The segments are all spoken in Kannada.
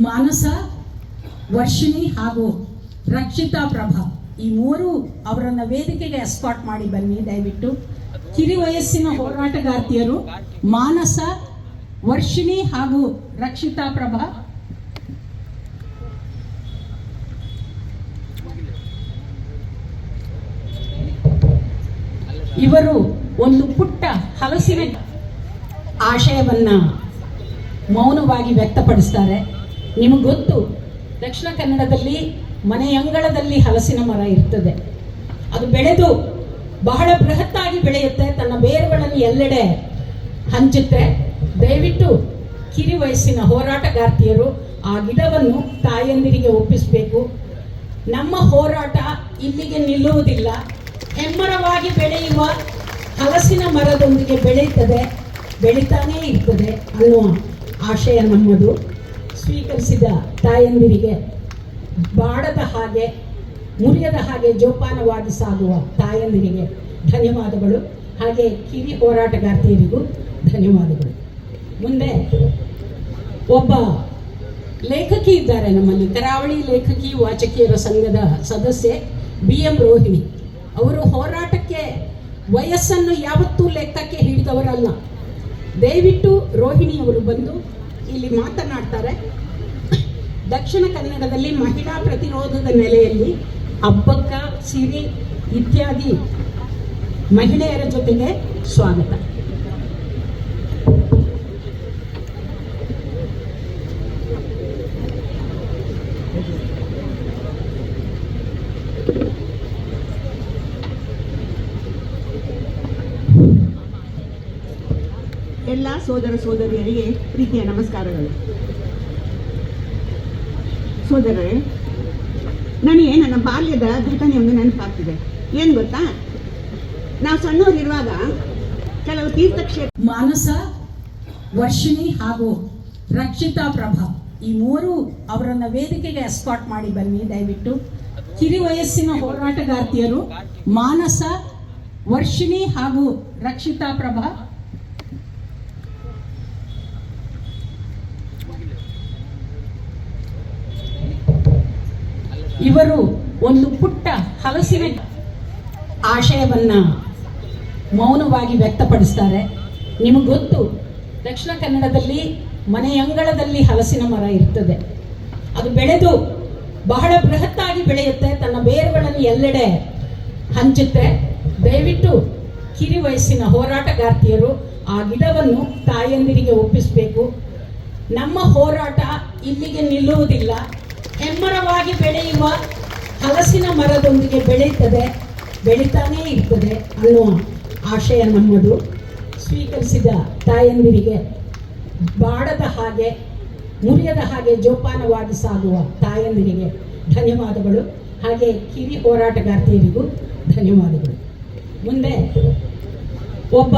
ಮಾನಸ, ವರ್ಷಿಣಿ ಹಾಗೂ ರಕ್ಷಿತಾ ಪ್ರಭಾ. ಈ ಮೂರು ಅವರನ್ನ ವೇದಿಕೆಗೆ ಎಸ್ಕಾಟ್ ಮಾಡಿ ಬನ್ನಿ. ದಯವಿಟ್ಟು ಕಿರಿ ವಯಸ್ಸಿನ ಹೋರಾಟಗಾರ್ತಿಯರು, ಮಾನಸ, ವರ್ಷಿಣಿ ಹಾಗೂ ರಕ್ಷಿತಾ ಪ್ರಭಾ. ಇವರು ಒಂದು ಪುಟ್ಟ ಹಲಸಿನ ಆಶಯವನ್ನ ಮೌನವಾಗಿ ವ್ಯಕ್ತಪಡಿಸ್ತಾರೆ. ನಿಮಗೆ ಗೊತ್ತು? ದಕ್ಷಿಣ ಕನ್ನಡದಲ್ಲಿ ಮನೆಯಂಗಳದಲ್ಲಿ ಹಲಸಿನ ಮರ ಇರ್ತದೆ. ಅದು ಬೆಳೆದು ಬಹಳ ಬೃಹತ್ತಾಗಿ ಬೆಳೆಯುತ್ತೆ, ತನ್ನ ಬೇರುಗಳನ್ನು ಎಲ್ಲೆಡೆ ಹಂಚುತ್ತೆ. ದಯವಿಟ್ಟು ಕಿರಿ ವಯಸ್ಸಿನ ಹೋರಾಟಗಾರ್ತಿಯರು ಆ ಗಿಡವನ್ನು ತಾಯಂದಿರಿಗೆ ಒಪ್ಪಿಸಬೇಕು. ನಮ್ಮ ಹೋರಾಟ ಇಲ್ಲಿಗೆ ನಿಲ್ಲುವುದಿಲ್ಲ. ಹೆಮ್ಮರವಾಗಿ ಬೆಳೆಯುವ ಹಲಸಿನ ಮರದೊಂದಿಗೆ ಬೆಳೆಯುತ್ತದೆ ಬೆಳೀತಾನೇ ಇರ್ತದೆ ಅನ್ನುವ ಆಶಯ ನಮ್ಮದು. ಸ್ವೀಕರಿಸಿದ ತಾಯಂದಿರಿಗೆ ಬಾಡದ ಹಾಗೆ, ಮುರಿಯದ ಹಾಗೆ ಜೋಪಾನವಾಗಿ ಸಾಗುವ ತಾಯಂದಿರಿಗೆ ಧನ್ಯವಾದಗಳು. ಹಾಗೆ ಕಿರಿ ಹೋರಾಟಗಾರ್ತಿಯರಿಗೂ ಧನ್ಯವಾದಗಳು. ಮುಂದೆ ಒಬ್ಬ ಲೇಖಕಿ ಇದ್ದಾರೆ, ನಮ್ಮಲ್ಲಿ ಕರಾವಳಿ ಲೇಖಕಿ, ವಾಚಕಿಯರ ಸಂಘದ ಸದಸ್ಯೆ ಬಿ ಎಂ ರೋಹಿಣಿ. ಅವರು ಹೋರಾಟಕ್ಕೆ ವಯಸ್ಸನ್ನು ಯಾವತ್ತೂ ಲೆಕ್ಕಕ್ಕೆ ಹಿಡಿದವರಲ್ಲ. ದಯವಿಟ್ಟು ರೋಹಿಣಿಯವರು ಬಂದು ಇಲ್ಲಿ ಮಾತನಾಡ್ತಾರೆ. ದಕ್ಷಿಣ ಕನ್ನಡದಲ್ಲಿ ಮಹಿಳಾ ಪ್ರತಿರೋಧದ ನೆಲೆಯಲ್ಲಿ ಅಬ್ಬಕ್ಕ ಸಿರಿ ಇತ್ಯಾದಿ ಮಹಿಳೆಯರ ಜೊತೆಗೆ ಸ್ವಾಗತ. ಎಲ್ಲ ಸೋದರ ಸೋದರಿಯರಿಗೆ ಪ್ರೀತಿಯ ನಮಸ್ಕಾರಗಳು. ಸೋದರರೇ, ನನಗೆ ನನ್ನ ಬಾಲ್ಯದ ಘಟನೆಯೊಂದು ನೆನಪಾಗ್ತಿದೆ. ಏನು ಗೊತ್ತಾ? ನಾವು ಸಣ್ಣವರಿರುವಾಗ ಕೆಲವು ತೀರ್ಥಕ್ಷೇತ್ರ ಮಾನಸ, ವರ್ಷಿಣಿ ಹಾಗೂ ರಕ್ಷಿತಾ ಪ್ರಭಾ, ಈ ಮೂರು ಅವರನ್ನ ವೇದಿಕೆಗೆ ಎಸ್ಕಾಟ್ ಮಾಡಿ ಬನ್ನಿ. ದಯವಿಟ್ಟು ಕಿರಿ ವಯಸ್ಸಿನ ಹೋರಾಟಗಾರ್ತಿಯರು, ಮಾನಸ, ವರ್ಷಿಣಿ ಹಾಗೂ ರಕ್ಷಿತಾ ಪ್ರಭಾ ಇವರು ಒಂದು ಪುಟ್ಟ ಹಲಸಿನ ಆಶಯವನ್ನ ಮೌನವಾಗಿ ವ್ಯಕ್ತಪಡಿಸ್ತಾರೆ. ನಿಮಗೆ ಗೊತ್ತು, ದಕ್ಷಿಣ ಕನ್ನಡದಲ್ಲಿ ಮನೆಯಂಗಳದಲ್ಲಿ ಹಲಸಿನ ಮರ ಇರ್ತದೆ. ಅದು ಬೆಳೆದು ಬಹಳ ಬೃಹತ್ತಾಗಿ ಬೆಳೆಯುತ್ತೆ. ತನ್ನ ಬೇರುಗಳನ್ನು ಎಲ್ಲೆಡೆ ಹಂಚುತ್ತೆ ದಯವಿಟ್ಟು ಕಿರಿ ವಯಸ್ಸಿನ ಹೋರಾಟಗಾರ್ತಿಯರು ಆ ಗಿಡವನ್ನು ತಾಯಂದಿರಿಗೆ ಒಪ್ಪಿಸಬೇಕು. ನಮ್ಮ ಹೋರಾಟ ಇಲ್ಲಿಗೆ ನಿಲ್ಲುವುದಿಲ್ಲ. ಹೆಮ್ಮರವಾಗಿ ಬೆಳೆಯುವ ಹಲಸಿನ ಮರದೊಂದಿಗೆ ಬೆಳೆಯುತ್ತದೆ ಬೆಳೀತಾನೇ ಇರ್ತದೆ ಅನ್ನುವ ಆಶಯ ನಮ್ಮದು. ಸ್ವೀಕರಿಸಿದ ತಾಯಂದಿರಿಗೆ ಬಾಡದ ಹಾಗೆ ಮುರಿಯದ ಹಾಗೆ ಜೋಪಾನವಾಗಿ ಸಾಗುವ ತಾಯಂದಿರಿಗೆ ಧನ್ಯವಾದಗಳು. ಹಾಗೆ ಕಿರಿ ಹೋರಾಟಗಾರ್ತಿಯರಿಗೂ ಧನ್ಯವಾದಗಳು. ಮುಂದೆ ಒಬ್ಬ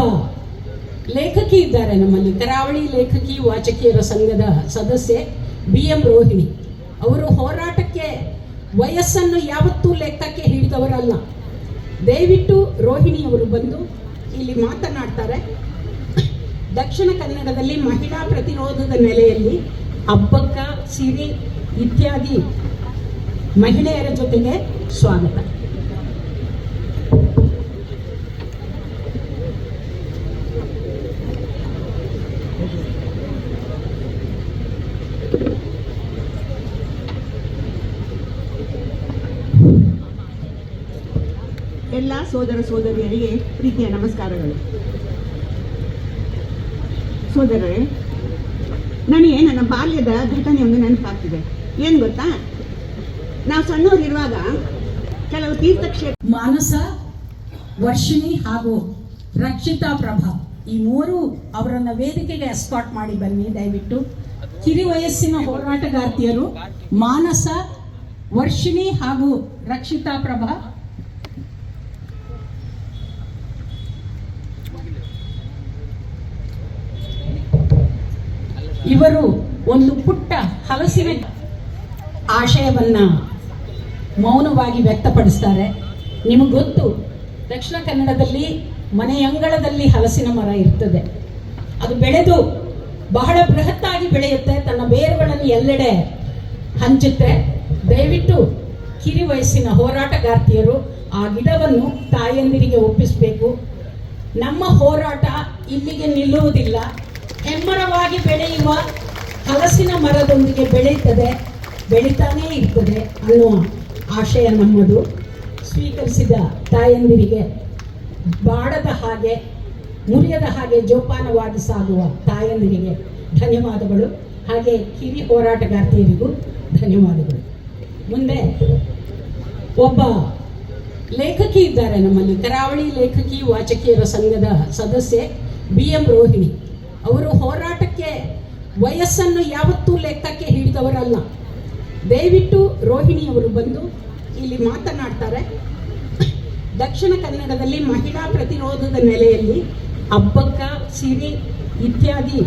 ಲೇಖಕಿ ಇದ್ದಾರೆ ನಮ್ಮಲ್ಲಿ. ಕರಾವಳಿ ಲೇಖಕಿ, ವಾಚಕಿಯರ ಸಂಘದ ಸದಸ್ಯೆ ಬಿ ಎಂ ರೋಹಿಣಿ. ಅವರು ಹೋರಾಟಕ್ಕೆ ವಯಸ್ಸನ್ನು ಯಾವತ್ತೂ ಲೆಕ್ಕಕ್ಕೆ ಹಿಡಿದವರಲ್ಲ. ದಯವಿಟ್ಟು ರೋಹಿಣಿಯವರು ಬಂದು ಇಲ್ಲಿ ಮಾತನಾಡ್ತಾರೆ. ದಕ್ಷಿಣ ಕನ್ನಡದಲ್ಲಿ ಮಹಿಳಾ ಪ್ರತಿರೋಧದ ನೆಲೆಯಲ್ಲಿ ಹಬ್ಬಕ್ಕ, ಸಿರಿ ಇತ್ಯಾದಿ ಮಹಿಳೆಯರ ಜೊತೆಗೆ ಸ್ವಾಗತ. ಎಲ್ಲ ಸೋದರ ಸೋದರಿಯರಿಗೆ ಪ್ರೀತಿಯ ನಮಸ್ಕಾರಗಳು. ಸೋದರರೇ, ನನಗೆ ನನ್ನ ಬಾಲ್ಯದ ಘಟನೆಯೊಂದು ನೆನಪಾಗ್ತಿದೆ. ಏನ್ ಗೊತ್ತಾ? ನಾವು ಸಣ್ಣವರಿರುವಾಗ ಕೆಲವು ತೀರ್ಥಕ್ಷೇತ್ರ ಮಾನಸ, ವರ್ಷಿಣಿ ಹಾಗೂ ರಕ್ಷಿತಾ ಪ್ರಭಾ ಈ ಮೂರು ಅವರನ್ನ ವೇದಿಕೆಗೆ ಎಸ್ಕಾಟ್ ಮಾಡಿ ಬನ್ನಿ. ದಯವಿಟ್ಟು ಕಿರಿ ವಯಸ್ಸಿನ ಹೋರಾಟಗಾರ್ತಿಯರು, ಮಾನಸ, ವರ್ಷಿಣಿ ಹಾಗೂ ರಕ್ಷಿತಾ ಪ್ರಭಾ ಇವರು ಒಂದು ಪುಟ್ಟ ಹಲಸಿನ ಆಶಯವನ್ನ ಮೌನವಾಗಿ ವ್ಯಕ್ತಪಡಿಸ್ತಾರೆ. ನಿಮಗೆ ಗೊತ್ತು, ದಕ್ಷಿಣ ಕನ್ನಡದಲ್ಲಿ ಮನೆಯಂಗಳದಲ್ಲಿ ಹಲಸಿನ ಮರ ಇರ್ತದೆ. ಅದು ಬೆಳೆದು ಬಹಳ ಬೃಹತ್ತಾಗಿ ಬೆಳೆಯುತ್ತೆ. ತನ್ನ ಬೇರುಗಳನ್ನು ಎಲ್ಲೆಡೆ ಹಂಚುತ್ತೆ ದಯವಿಟ್ಟು ಕಿರಿ ವಯಸ್ಸಿನ ಹೋರಾಟಗಾರ್ತಿಯರು ಆ ಗಿಡವನ್ನು ತಾಯಂದಿರಿಗೆ ಒಪ್ಪಿಸಬೇಕು. ನಮ್ಮ ಹೋರಾಟ ಇಲ್ಲಿಗೆ ನಿಲ್ಲುವುದಿಲ್ಲ. ಹೆಮ್ಮರವಾಗಿ ಬೆಳೆಯುವ ಹಲಸಿನ ಮರದೊಂದಿಗೆ ಬೆಳೆಯುತ್ತದೆ ಬೆಳೀತಾನೇ ಇರ್ತದೆ ಅನ್ನೋ ಆಶಯ ನಮ್ಮದು. ಸ್ವೀಕರಿಸಿದ ತಾಯಂದಿರಿಗೆ ಬಾಡದ ಹಾಗೆ, ಮುರಿಯದ ಹಾಗೆ ಜೋಪಾನವಾಗಿ ಸಾಗುವ ತಾಯಂದಿರಿಗೆ ಧನ್ಯವಾದಗಳು. ಹಾಗೆ ಕಿರಿ ಹೋರಾಟಗಾರ್ತಿಯರಿಗೂ ಧನ್ಯವಾದಗಳು. ಮುಂದೆ ಒಬ್ಬ ಲೇಖಕಿ ಇದ್ದಾರೆ ನಮ್ಮಲ್ಲಿ, ಕರಾವಳಿ ಲೇಖಕಿ, ವಾಚಕಿಯರ ಸಂಘದ ಸದಸ್ಯೆ ಬಿ ಎಂ ರೋಹಿಣಿ. ಅವರು ಹೋರಾಟಕ್ಕೆ, ವಯಸ್ಸನ್ನು ಯಾವತ್ತೂ ಲೆಕ್ಕಕ್ಕೆ ಹಿಡಿದವರಲ್ಲ. ದಯವಿಟ್ಟು ರೋಹಿಣಿಯವರು ಬಂದು ಇಲ್ಲಿ ಮಾತನಾಡ್ತಾರೆ. ದಕ್ಷಿಣ ಕನ್ನಡದಲ್ಲಿ ಮಹಿಳಾ ಪ್ರತಿರೋಧದ ನೆಲೆಯಲ್ಲಿ ಹಬ್ಬಕ್ಕ ಸಿರಿ ಇತ್ಯಾದಿ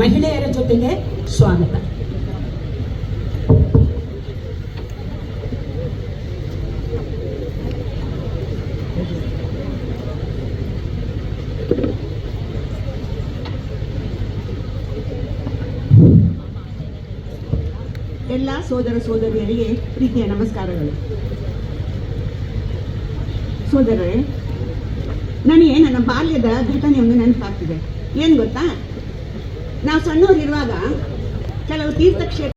ಮಹಿಳೆಯರ ಜೊತೆಗೆ ಸ್ವಾಗತ. ಸೋದರ ಸೋದರಿಯರಿಗೆ ಪ್ರೀತಿಯ ನಮಸ್ಕಾರಗಳು. ಸೋದರರೇ, ನನಗೆ ನನ್ನ ಬಾಲ್ಯದ ಘಟನೆ ಒಂದು ನೆನಪಾಗ್ತಿದೆ. ಏನು ಗೊತ್ತಾ? ನಾವು ಸಣ್ಣವರಿರುವಾಗ ಕೆಲವು ತೀರ್ಥಕ್ಷೇತ್ರ